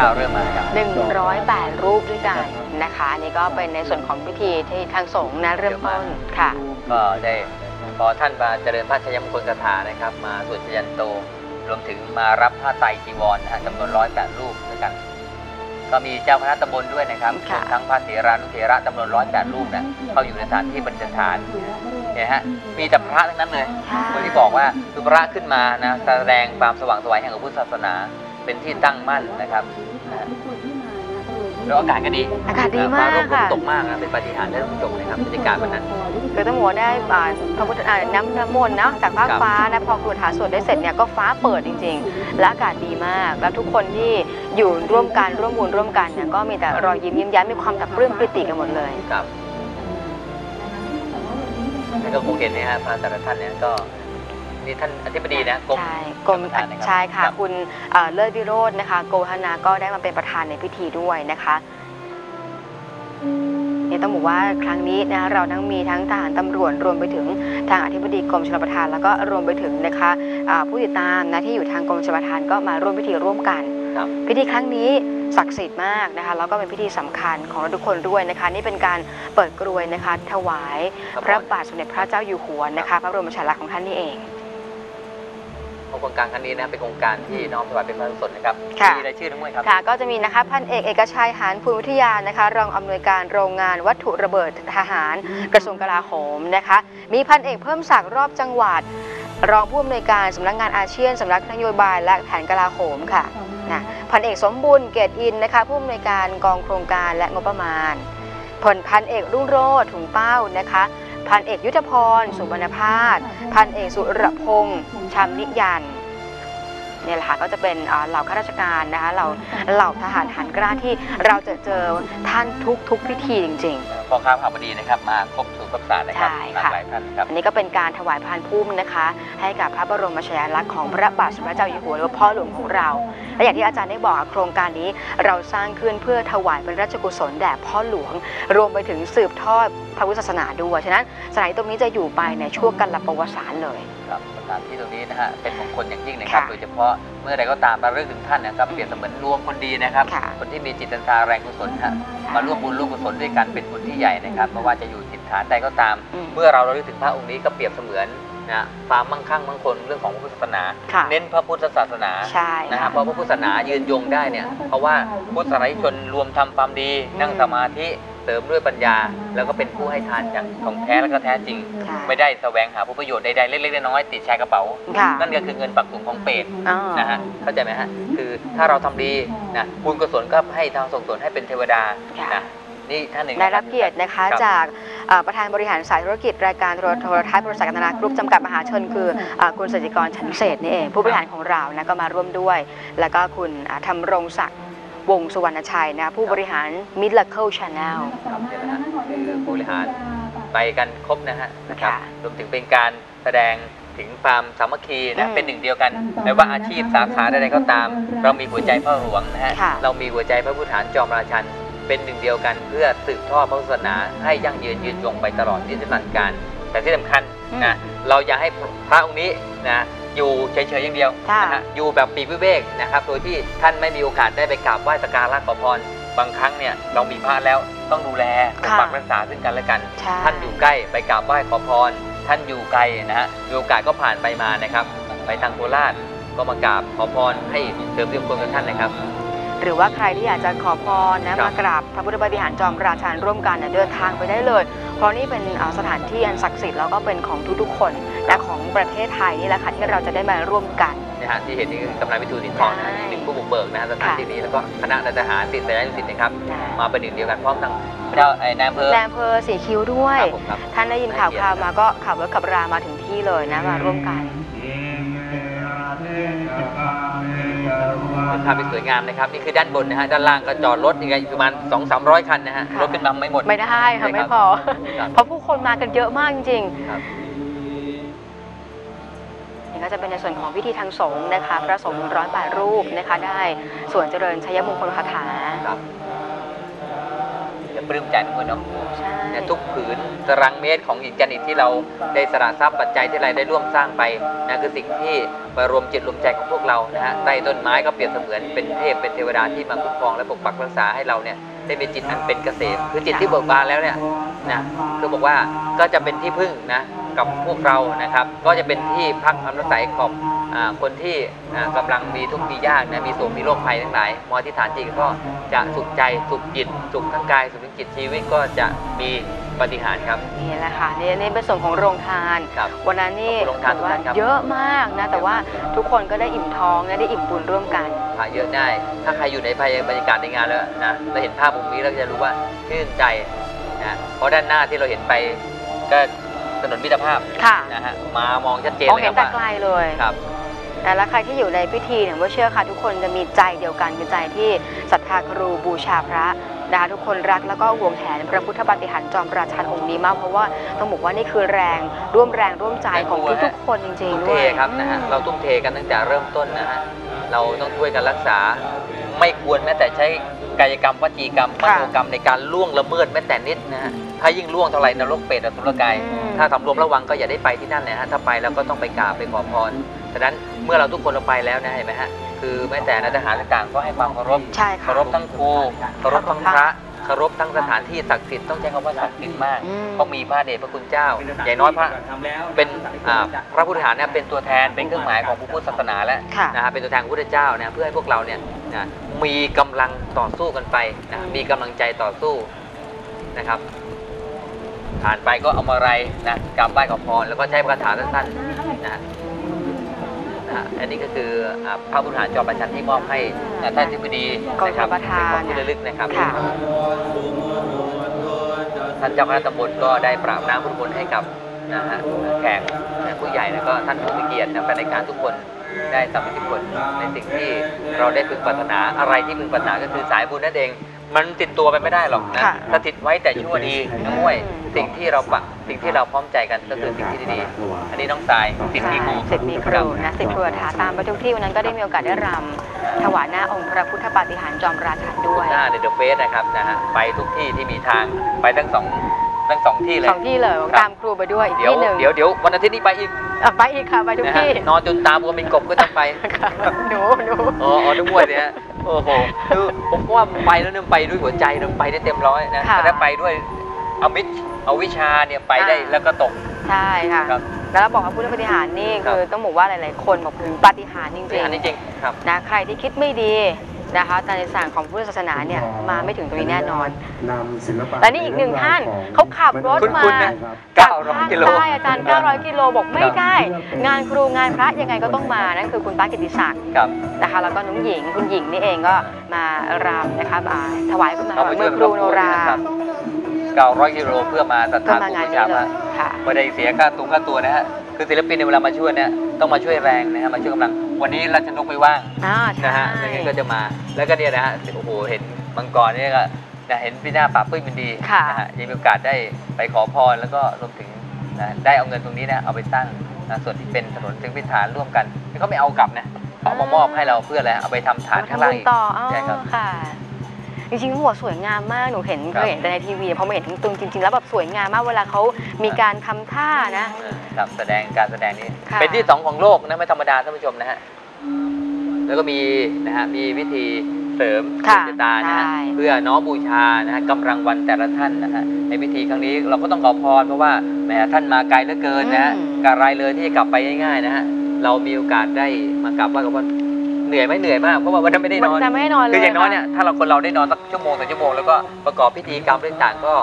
จ้าเริ่มมาครับ 108 รูปด้วยกันนะคะอันนี่ก็เป็นในส่วนของพิธีที่ทางสงฆ์นะเริ่มต้นค่ะ ก็ได้พอท่านมาเจริญพระชยมงคลคาถานะครับ มาสวดชยันโต รวมถึงมารับผ้าไตรจีวรนะฮะจำนวนร้อยแปดรูปด้วยกัน ก็มีเจ้าคณะตำบลด้วยนะครับรค่ะวมทั้งพระเถรานุเถระจำนวนร้อยแปดรูปนะเข้าอยู่ในสถานที่บรรจฐานเนี่ยฮะมีแต่พระทั้งนั้นเลยค่ะคนที่บอกว่าคือพระขึ้นมานะแสดงความสว่างไสวยแห่งพระพุทธศาสนา เป็นที่ตั้งมั่นนะครับนะฮะแล้วอากาศก็ดีอากาศดีมากฟ้ร่มฝนค่ะตกมากนะเป็นปาฏิหาริย์ได้ฝนตกนะครับบรรยากาศวันนั้น คือต้องบอกว่าได้อ่าพระพุทธอ่าน้ำน้ำมนต์นะจากภาคครับ ฟ้านะพอกรวดหาสวดได้เสร็จเนี่ยก็ฟ้าเปิดจริง ๆ และอากาศดีมาก แล้วทุกคนที่อยู่ร่วมกันร่วมบุญร่วมกันเนี่ยก็มีแต่รอยยิ้มยิ้มแย้มมีความแบบปลื้มปริติกันหมดเลย ครับแล้วก็คงเห็นนะฮะพระแต่ละท่านเนี่ยก็ นี่ท่านอธิบดีนะกรมใช่กรมประธานนะครับใช่ค่ะครับคุณเอ่อเลิศวิโรจน์นะคะ โกหนาก็ได้มาเป็นประธานในพิธีด้วยนะคะเนี่ยต้องบอกว่าครั้งนี้นะเราทั้งมีทั้งทหารตำรวจรวมไปถึงทางอธิบดีกรมชลประทาน แล้วก็รวมไปถึงนะคะอ่าผู้ติดตามนะที่อยู่ทางกรมชลประทานก็มาร่วมพิธีร่วมกัน ครับ พิธีครั้งนี้ศักดิ์สิทธิ์มากนะคะแล้วก็เป็นพิธีสำคัญของเราทุกคนด้วยนะคะ นี่เป็นการเปิดกรวยนะคะ ถวายพระบาทสมเด็จพระเจ้าอยู่หัวนะคะ พระบรมฉายาลักษณ์ของท่านนี่เอง โครงการครั้งนี้นะเป็นโครงการที่น้อมถวายเป็นพระราชกุศลนะครับค่ะ มีรายชื่อทั้งหมดครับ ค่ะก็จะมีนะคะพันเอกเอกชัยหานภูมิวิทยานะคะ รองอำนวยการโรงงานวัตถุระเบิดทหาร กระทรวงกลาโหมนะคะ มีพันเอกเพิ่มศักดิ์รอบจังหวัด รองผู้อำนวยการสำนักงานอาเซียนสำนักนโยบายและแผนกลาโหมค่ะนะพันเอกสมบุญเกตอินนะคะผู้อำนวยการกองโครงการและงบประมาณผลพันเอกรุ่งโรจน์ถุงเป้านะคะ พันเอกยุทธพร สุวรรณพาสพันเอกสุรพงษ์ชำนิยัน เนี่ยแหละค่ะก็จะเป็นเอ่อเหล่าข้าราชการนะคะเหล่าเหล่าทหารหันกล้าที่เราจะเจอท่านทุกทุกๆพิธีจริงพ่อค้าผ่าบดีนะครับมาครบสูตรครบศาสตร์นะครับใช่หลากค่ะหลายท่านครับๆอันนี้ก็เป็นการถวายพานพุ่มนะคะ ให้กับพระบรมฉายาลักษณ์ของพระบาทสมเด็จพระเจ้าอยู่หัวหรือว่าพ่อหลวงของเรา และอย่างที่อาจารย์ได้บอกโครงการนี้เราสร้างขึ้นเพื่อถวายเป็นราชกุศลแด่พ่อหลวง รวมไปถึงสืบทอดพระพุทธศาสนาด้วย ฉะนั้นสถานที่ตรงนี้จะอยู่ไปในช่วงกันละประวัติศาสตร์เลย ครับส ถานที่ตรงนี้นะฮะเป็นมงคลอย่างยิ่งนะครับ ค่ะโดยเฉพาะเมื่อใดก็ตามมาเรื่องถึงท่านนะครับเปรียบเสมือนรวมคนดีนะครับ ค่ะ คนที่มีจิตศรัทธาแรงกุศลฮะมาร่วมบุญร่วมกุศลด้วยกันเป็นบุญที่ใหญ่นะครับไม่ว่าจะอยู่ถิ่นฐานใดก็ตาม อืม เมื่อเราระลึกถึงพระองค์นี้ก็เปรียบเสมือนนะความมั่งคั่งมั่งคงเรื่องของพระพุทธศาสนา ค่ะ เน้นพระพุทธศาสนาใช่นะคค่ะรับเพราะพระพุทธศาสนายืนยงได้เนี่ยเพราะว่าพุทธศาสนิกชนรวมทำความดีอืมนั่งสมาธิ เสริมด้วยปัญญา แล้วก็เป็นผู้ให้ทานอย่างของแท้และก็แท้จริงใช่ไม่ได้แสวงหาผลประโยชน์ใดๆเล็กๆน้อยๆติดชายกระเป๋า ค่ะ นั่นก็คือเงินปักถุงของเปรต อ๋อ นะฮะเข้าใจไหมฮะคือถ้าเราทำดีนะบุญกุศลก็ให้ทางส่งผลให้เป็นเทวดาค่ะ นะนี่ท่านหนึ่ง ได้รับเกียรตินะคะรับ จากเอ่อประธานบริหารสายธุรกิจรายการโทรโทรทัศน์บริษัทกันตนากรุ๊ปจำกัดมหาชนคือเอ่อคุณสจิกรฉันเศรษฐ์นี่เองผู้บริหารของเรานะก็มาร่วมด้วย แล้วก็คุณอ่าธำรงศักดิ์ วงศ์สุวรรณชัยนะผู้บริหาร Miracle Channel ครับเนี่ยนะฮะคือผู้บริหารไปกันครบนะฮะนะครับค่ะรวมถึงเป็นการแสดงถึงความสามัคคีนะอืมเป็นหนึ่งเดียวกันไม่ว่าอาชีพสาขาใดๆก็ตาม เรามีหัวใจพ่อหลวงนะฮะค่ะ เรามีหัวใจพระพุทธฐานจอมราชัน เป็นหนึ่งเดียวกัน เพื่อสืบทอดพระพุทธศาสนาให้ยั่งยืนยืนยงไปตลอดนิรันดร์การ แต่ที่สำคัญนะเราอย่าให้พระองค์นี้นะ อยู่เฉยๆอย่างเดียวค่ะ นะฮะอยู่แบบปีกวิเวกนะครับโดยที่ท่านไม่มีโอกาสได้ไปกราบไหว้สักการะขอพรบางครั้งเนี่ยเรามีพระแล้วต้องดูแลปกปักรักษาซึ่งกันและกัน ใช่ ท่านอยู่ใกล้ไปกราบไหว้ขอพร ท่านอยู่ไกลนะฮะมีโอกาสก็ผ่านไปมานะครับ ไปทางโคราชก็มากราบขอพรให้เสริมเรื่องคนกับท่านนะครับ หรือว่าใครที่อยากจะขอพรนะครับมากราบพระพุทธบริหารจอมราชันร่วมกันเนี่ยเดินทางไปได้เลย เพราะนี่เป็นเอ่อสถานที่อันศักดิ์สิทธิ์แล้วก็เป็นของทุกๆคน และของประเทศไทยนี่แหละค่ะที่เราจะได้มาร่วมกันนะฮะที่เห็นนี่คือกำลังวิทูลสินทองนะฮะใช่หนึ่งผู้บุกเบิกนะฮะสถานที่นี้แล้วก็คณะนายทหารติดสายนุสิตนะครับนะมาเป็นหนึ่งเดียวกันพร้อมทั้งเจ้าไอ้นายอำเภอแนอำเภอสีคิ้วด้วยครับผมครับท่านได้ยินข่าวคราวมาก็ขับรถขับรามาถึงที่เลยนะมาร่วมกันภาพที่สวยงามนะครับนี่คือด้านบนนะฮะด้านล่างก็จอดรถยังไงประมาณ2 3 0 0 คันนะฮะค่ะรถขึ้นมาไม่หมดไม่ได้ค่ะใช่ไม่รับพอครับเพราะผู้คนมากันเยอะมากจริงครับๆนี่ ก็จะเป็นในส่วนของพิธีทางสงฆ์นะคะพระสงฆ์ร้อยแปดรูปนะคะ ได้ส่วนเจริญชัยมงคลคาถาครับจะปลื้มใจทุกคนเนาะใช่เนี่ยทุกผืนตารางเมตรของหญิงจันทร์อีกที่เราได้สละทรัพย์ปัจจัยที่เราได้ร่วมสร้างไปนะคือสิ่งที่มารวมจิตรวมใจของพวกเรานะฮะใต้ต้นไม้ก็เปรียบเสมือนเป็นเทพเป็นเทวดาที่มาคุ้มครองและปกปักรักษาให้เราเนี่ยได้มีจิตอันเป็นเกษมคือจิตที่เบิกบานแล้วเนี่ยนะคือบอกว่าก็จะเป็นที่พึ่งนะ กับพวกเรานะครับ ก็จะเป็นที่พักอนุสัยของอ่าคนที่อ่ากำลังมีทุกข์มียากนะมีโศกมีโรคภัยทั้งหลายมอธิษฐานจริงก็จะสุขใจสุขจิต สุขทั้งกายสุขทั้งจิตชีวิตก็จะมีปาฏิหารย์ครับนี่แหละค่ะนี่นี่เป็นส่วนของโรงทานครับวันนั้นนี่ขอบคุณโรงทานทุกท่านครับเยอะมากนะ แต่ว่าทุกคนก็ได้อิ่มท้องนะได้อิ่มบุญร่วมกันพระเยอะได้ ถ้าใครอยู่ในภายบรรยากาศในงานแล้วนะเราเห็นภาพมุมนี้เราจะรู้ว่าชื่นใจนะเพราะด้านหน้าที่เราเห็นไปก็ ถนนมิตรภาพค่ะนะฮะมามองชัดเจนมองเลยคเห็รันบแต่ว่าไกลเลยครับแต่และใครที่อยู่ในพิธีเนี่ยว่าเชื่อค่ะทุกคนจะมีใจเดียวกันคือใจที่ศรัทธาครูบูชาพระนะคะทุกคนรักแล้วก็หวงแหนพระพุทธปาฏิหารย์จอมราชันองค์นี้มากเพราะว่าต้องบอกว่านี่คือแรงร่วมแรงร่วมใจของทุกๆคนจริงทุ่มๆเทด้วยครับนะฮะอืมเราทุ่มเทกันตั้งแต่เริ่มต้นนะฮะเราต้องช่วยกันรักษา ไม่ควรแม้แต่ใช้กายกรรมวจีกรรมมค่ะโนกรรมในการล่วงละเมิดแม้แต่นิดนะฮะถ้ายิ่งล่วงเท่าไหร่นรกเปรตอสุรกาย อืม ถ้าทำรวมระวังก็อย่าได้ไปที่นั่นนะฮะถ้าไปแล้วก็ต้องไปกราบไปขอพรฉะนั้นเมื่อเราทุกคนเราไปแล้วนะเห็นไหมฮะคือแม้แต่นายทหารต่างๆก็ให้ความเคารพใช่ค่ะ เคารพทั้งครูเคารพทั้งพระเคารพทั้งสถานที่ศักดิ์สิทธิ์ต้องใช้คำว่าศักดิ์สิทธิ์มาก อืม เพราะมีพระเดชพระคุณเจ้า อย่างน้อยพระ เป็นอ่าพระพุทธฐานเนี่ยเป็นตัวแทนเป็นเครื่องหมายของพระพุทธศาสนาแล้วค่ะ นะฮะเป็นตัวแทนของพระพุทธเจ้าเนี่ยเพื่อให้พวกเราเนี่ยนะมีกำลังต่อสู้กันไปนะมีกำลังใจต่อสู้นะครับ ผ่านไปก็เอามาอะไรนะกราบไหว้ขอพรแล้วก็ใช้คาถาสั้นๆนะนะฮะอันนี้ก็คืออ่าพระพุทธฐานจอมประชันที่มอบให้นะท่านทิบดีนะครับกองทัพประธานเป็นของที่ระลึกนะครับค่ะท่านเจ้าคณะตำบลก็ได้ปราบน้ำพุทธมนต์ให้กับนะฮะแขกนะผู้ใหญ่แล้วก็ท่านผู้มีเกียรตินะแฟนรายการทุกคนได้สำนึกผลในสิ่งที่เราได้พึงปรารถนาอะไรที่พึงปรารถนาก็คือสายบุญนั่นเอง มันติดตัวไปไม่ได้หรอกนะค่ะถ้าติดไว้แต่ชั่วดีน้องห้วย สิ่งที่เราปะสิ่งที่เราพร้อมใจกันก็คือสิ่งที่ดีๆอันนี้น้องทรายสิทธิ์ใช่มีครูสิทธิ์มีครูนะสิทธิ์ครูถาตามไปทุกที่วันนั้นก็ได้มีโอกาสได้รำถวายหน้าองค์พระพุทธปาฏิหาริย์จอมราชันด้วย หน้าในเดอะเฟสนะครับนะฮะไปทุกที่ที่มีทางไปทั้งสอง ทั้งสองที่เลย สองที่เลยครับตามครูไปด้วยอีกเดี๋ยวที่หนึ่งเดี๋ยวเดี๋ยววันอาทิตย์นี้ไปอีกอะไปอีกค่ะไปทุกนะฮะที่ นอนจนตาบวมเป็นกบก็ต้องไป ค่ะหนูหนูอ๋ออ๋อนึกว่าเนี่ยฮะโอ้โหคือผมว่าไปแล้วเนี่ยไปด้วยหัวใจนะไปได้เต็มร้อยนะค่ะแต่ถ้าไปด้วยเอามิชเอาวิชาเนี่ยไปได้อ่าแล้วก็ตก ใช่ค่ะ ครับแล้วบอกว่าพุทธปาฏิหารย์นี่ครับ คือต้องบอกว่าหลาย ๆ คนบอกถึงปาฏิหารย์จนี่ริงอันนี้จริงครับๆนะใครที่คิดไม่ดี นะคะแต่ในสั่งของพุทธศาสนาเนี่ยมาไม่ถึงตรงนี้แน่นอนนำศิลปะและนี่อีกหนึ่งท่านเขาขับรถมาคุ้นๆนะจาก900ภาคกิโล ใต้อาจารย์ 900 กิโลบอกไม่ได้ งานครูงานพระยังไงก็ต้องมา นั่นคือคุณป้ากิติศักดิ์ครับ นะคะแล้วก็น้องหญิงคุณหญิงนี่เองก็มารำนะคะมาถวายมาถเข้าวาไปยช่มืวยอครูโนรานะครับ900กิโลเพื่อมาศรัทเพื่อธามาครูงานวินี้ชาเลมายค่ะ ไม่ได้เสียค่าตัวค่าตัวนะฮะ คือศิลปินในยเวลามาช่วยเนี่ยต้องมาช่วยแรงนะฮะมาช่วยกำลังวันนี้ราชนกไม่ว่างอ่านะใช่ฮะไม่งั้นก็จะมาแล้วก็เนี่ยนะฮะโอ้โหเห็นมังกรเนี่ยก็นะเห็นพี่หน้าป่าบปลื้มเป็นดีค่ะนะฮะยังมีโอกาสได้ไปขอพรแล้วก็รวมถึงนะได้เอาเงินตรงนี้นะเอาไปสร้างนะส่วนที่เป็นถนนถึงพิธานร่วมกันเขาไม่เอากลับนะเขาเอามามอบให้เราเพื่ออะไรเอาไปทำฐานมาข้างทำล่าบุงญอีก ต่ออ๋อใช่ครับ ค่ะ จริงๆหัวสวยงามมากหนูเห็นครัเคบยเห็นแต่ในทีวีพอมาเห็นตรงจริงๆแล้วแบบสวยงามมากเวลาเขามีการทำท่านะเออครับแสดงการแสดงนี้ ค่ะ เป็นที่สองของโลกนะไม่ธรรมดาท่านผู้ชมนะฮะแล้วก็มีนะฮะมีวิธีเสริมดค่ะวงชะตานะฮะใช่เพื่อน้อมบูชานะฮะกำลังวันแต่ละท่านนะฮะในพิธีครั้งนี้เราก็ต้องขอพรเพราะว่าแหมท่านมาไกลเหลือเกินนะฮะอืมการไรเลยที่จะกลับไปง่ายๆนะฮะเรามีโอกาสได้มากราบไหว้กับว่า เหนื่อยไหมเหนื่อยมากเพราะว่าวันนั้นไม่ได้นอนจะไม่ให้นอนเลยคืออย่างน้อยค่ะเนี่ยถ้าเราคนเราได้นอนสักชั่วโมงสองชั่วโมงแล้วก็ประกอบพิธีกรรมต่างๆก็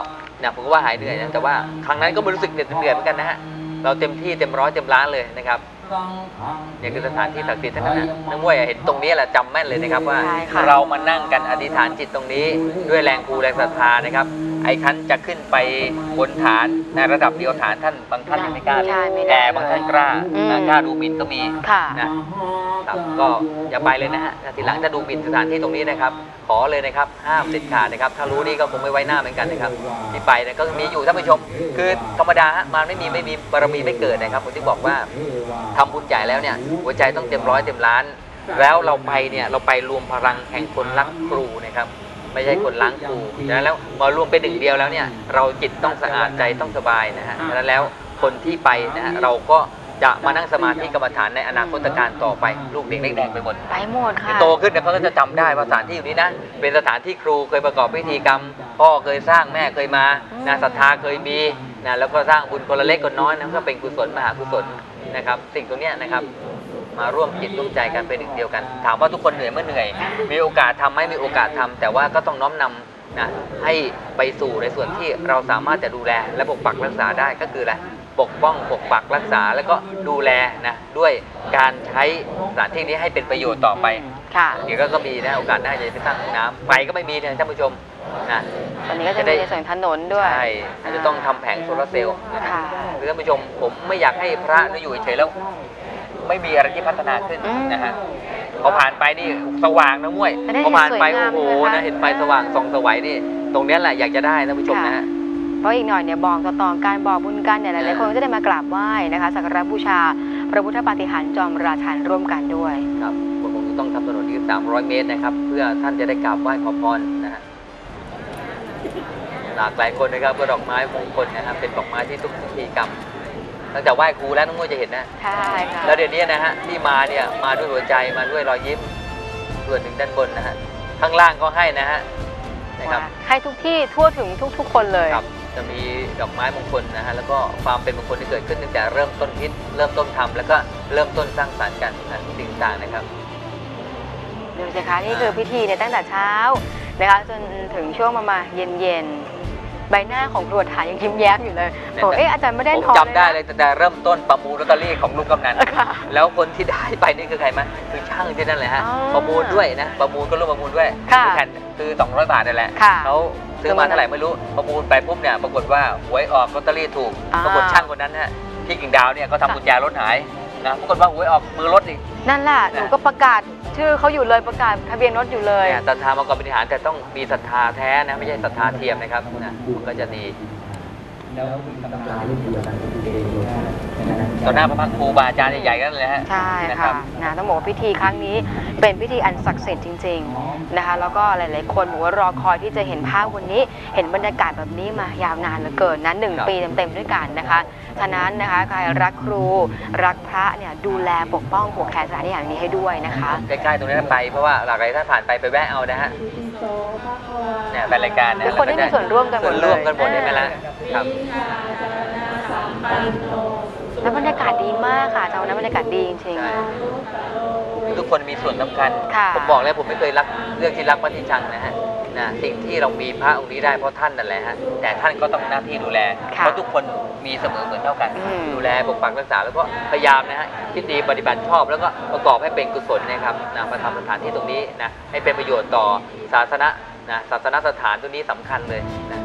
นะผมก็ว่าหายเหนื่อยนะแต่ว่าครั้งนั้นก็ไม่รู้สึกเหนื่อยเหนื่อยเหมือนกันนะฮะเราเต็มที่เต็มร้อยเต็มล้านเลยนะครับเนี่ยคือสถานที่ศักดิ์สิทธิ์ทั้งนั้นนะนักมวยเห็นตรงนี้แหละจำแม่นเลยนะครับว่าใช่ค่ะเรามานั่งกันอธิษฐานจิตตรงนี้ด้วยแรงครูแรงศรัทธานะครับ ไอ้คันจะขึ้นไปบนฐานในระดับเดียวฐานท่านบางท่านยังไม่กล้าใช่ไม่ได้แต่บางท่านกล้าอืมนะกล้าดูหมิ่นก็มีค่ะ นะครับก็อย่าไปเลยนะฮะทีหลังจะดูหมิ่นสถานที่ตรงนี้นะครับ ขอเลยนะครับห้ามเด็ดขาดนะครับ ถ้ารู้นี่ก็คงไม่ไว้หน้าเหมือนกันนะครับ ที่ไปนะก็มีอยู่ท่านผู้ชม คือธรรมดาฮะมันไม่มีไม่มีบารมีไม่เกิดนะครับผมที่บอกว่า ทำบุญใหญ่แล้วเนี่ยหัวใจต้องเต็มร้อยเต็มล้าน แล้วเราไปเนี่ยเราไปรวมพลังแห่งคนรักครูนะครับ ไม่ใช่คนล้างครูฉะนั้นแล้วมารวมเป็นหนึ่งเดียวแล้วเนี่ยเราจิตต้องสะอาดใจต้องสบายนะฮะฉะนั้นแล้วคนที่ไปนะฮะเราก็จะมานั่งสมาธิกรรมฐานในอนาคตการต่อไปลูกเด็กเล็กแดงไปหมดไปหมดค่ะโตขึ้นเนี่ยเขาก็จะจำได้ว่าสถานที่อยู่นี้นะเป็นสถานที่ครูเคยประกอบพิธีกรรม พ่อเคยสร้างแม่เคยมาอืมนะศรัทธาเคยมีนะแล้วก็สร้างบุญคนละเล็กคนน้อยนะก็เป็นกุศลมหากุศลนะครับ สิ่งตรงเนี้ยนะครับ มาร่วมจิตร่วมใจกันเป็นหนึ่งเดียวกัน ถามว่าทุกคนเหนื่อยเมื่อเหนื่อย มีโอกาสทำไหมมีโอกาสทำแต่ว่าก็ต้องน้อมนำนะให้ไปสู่ในส่วนที่เราสามารถจะดูแลและปกปักรักษาได้ก็คืออะไรปกป้องปกปักรักษาแล้วก็ดูแลนะด้วยการใช้สถานที่นี้ให้เป็นประโยชน์ต่อไปค่ะเดี๋ยวก็ก็มีนะโอกาสหน้าจะไปสร้างห้องน้ำไฟก็ไม่มีนะท่านผู้ชมนะตอนนี้ก็จะจะได้มีในส่วนถนนด้วยใช่อาจจะต้องทำแผงโซลาร์เซลล์นะฮะค่ะคือท่านผู้ชมผมไม่อยากให้พระนี่อยู่เฉยๆแล้ว ไม่มีอะไรที่พัฒนาขึ้นอืม นะฮะพอผ่านไปนี่สว่างนะมุ้ยจะได้พอผ่านไปเห็นสวยงามโอ้โหใช่ไหมคะนะเห็นไฟสว่างส่องสวัยนี่ ตรงเนี้ยแหละอยากจะได้ท่านผู้ชมนะฮะ เพราะอีกหน่อยเนี่ยบอกต่อๆการบอกบุญกันเนี่ยหลายๆคนก็จะได้มากราบไหว้นะคะสักการะบูชา พระพุทธปาฏิหาริย์จอมราชันร่วมกันด้วย ครับผมคงต้องทำถนนที่300 เมตรนะครับ เพื่อท่านจะได้กราบไหว้ขอพรนะฮะหลากหลายคนนะครับก็ดอกไม้มงคลนะครับ เป็นดอกไม้ที่ทุกพิธีกรรม ตั้งแต่ไหว้ครูแล้วน้องมุ้ยจะเห็นนะ ใช่ค่ะแล้วเดี๋ยวนี้นะฮะที่มาเนี่ยมาด้วยหัวใจมาด้วยรอยยิ้มส่วนหนึ่งด้านบนนะฮะข้างล่างก็ให้นะฮะนะครับให้ทุกที่ทั่วถึงทุก ๆ คนเลยครับจะมีดอกไม้มงคลนะฮะแล้วก็ความเป็นมงคลที่เกิดขึ้นตั้งแต่เริ่มต้นคิด เริ่มต้นทำแล้วก็เริ่มต้นสร้างสรรค์กันนะสิ่งต่างๆนะครับดูสิคะนี่คือพิธีเนี่ยตั้งแต่เช้านะคะจนถึงช่วงประมาณเย็นๆ ใบหน้าของครัวฐานยังยิ้มแย้มอยู่เลยเนี่ยบอกเอ๊ะอาจารย์ไม่ได้ผมทอนจำได้เลยตั้งแต่เริ่มต้นประมูลลอตเตอรี่ของลุงกำนันค่ะ แล้วคนที่ได้ไปนี่คือใครมั้ยคือช่างที่นั่นเลยฮะ อ๋อประมูลด้วยนะ ประมูลก็ร่วมประมูลด้วยค่ะอแผ่นคือ200 บาทนั่นแหละค่ะเขาซื้อมาเท่าไหร่ไม่รู้ ประมูลไปปุ๊บเนี่ย ปรากฏว่าหวยออกลอตเตอรี่ถูก อ่าปรากฏช่างคนนั้นฮะพี่กิ่งดาวเนี่ยเขาค่ะทำกุญแจรถหาย นะปรากฏว่าหวยออกมือรถอีก นั่นแหละหนูก็ประกาศชื่อเขาอยู่เลยประกาศทะเบียนรถอยู่เลย เนี่ยศรัทธามาก่อนบริหารแต่ต้องมีศรัทธาแท้นะไม่ใช่ศรัทธาเทียมนะครับนะมันก็จะดีต่อหน้าพระพักตร์ครูบาอาจารย์ใหญ่ๆกันเลยฮะใช่นะครัค่ะบ นะต้องบอกว่าพิธีครั้งนี้เป็นพิธีอันศักดิ์สิทธิ์จริงๆนะคะ แล้วก็หลายๆคนบอกว่ารอคอยที่จะเห็นภาพวันนี้ เห็นบรรยากาศแบบนี้มายาวนานเหลือเกินนะหนึ่งปีเต็มๆด้วยกันนะคะ ฉะนั้นนะคะใครรักครูรักพระเนี่ยดูแลปกป้องผูกแขนสถานที่อย่างนี้ให้ด้วยนะคะ ใกล้ๆตรงนี้ไปเพราะว่าหลากหลายท่านผ่านไปไปแวะเอานะฮะเนี่ยแฟนรายการนะทุกคนได้มีส่วนร่วมกันหมดเลยส่วนร่วมกันหมดได้ไหมล่ะครับแล้วบรรยากาศดีมากค่ะเจ้านั้นบรรยากาศดีจริงใช่ทุกคนมีส่วนสำคัญค่ะผมบอกแล้วผมไม่เคยรักเรื่องที่รักมัธชังนะฮะ นะสิ่งที่เรามีพระองค์นี้ได้เพราะท่านนั่นแหละฮะแต่ท่านก็ต้องหน้าที่ดูแลค่ะเพราะทุกคนมีเสมอเหมือนเท่ากัน อืม ดูแลปกปักรักษาแล้วก็พยายามนะฮะคิดดีปฏิบัติชอบแล้วก็ประกอบให้เป็นกุศลนะครับนะมาทำสถานที่ตรงนี้นะให้เป็นประโยชน์ต่อศาสนานะศาสนสถานตรงนี้สำคัญเลยนะ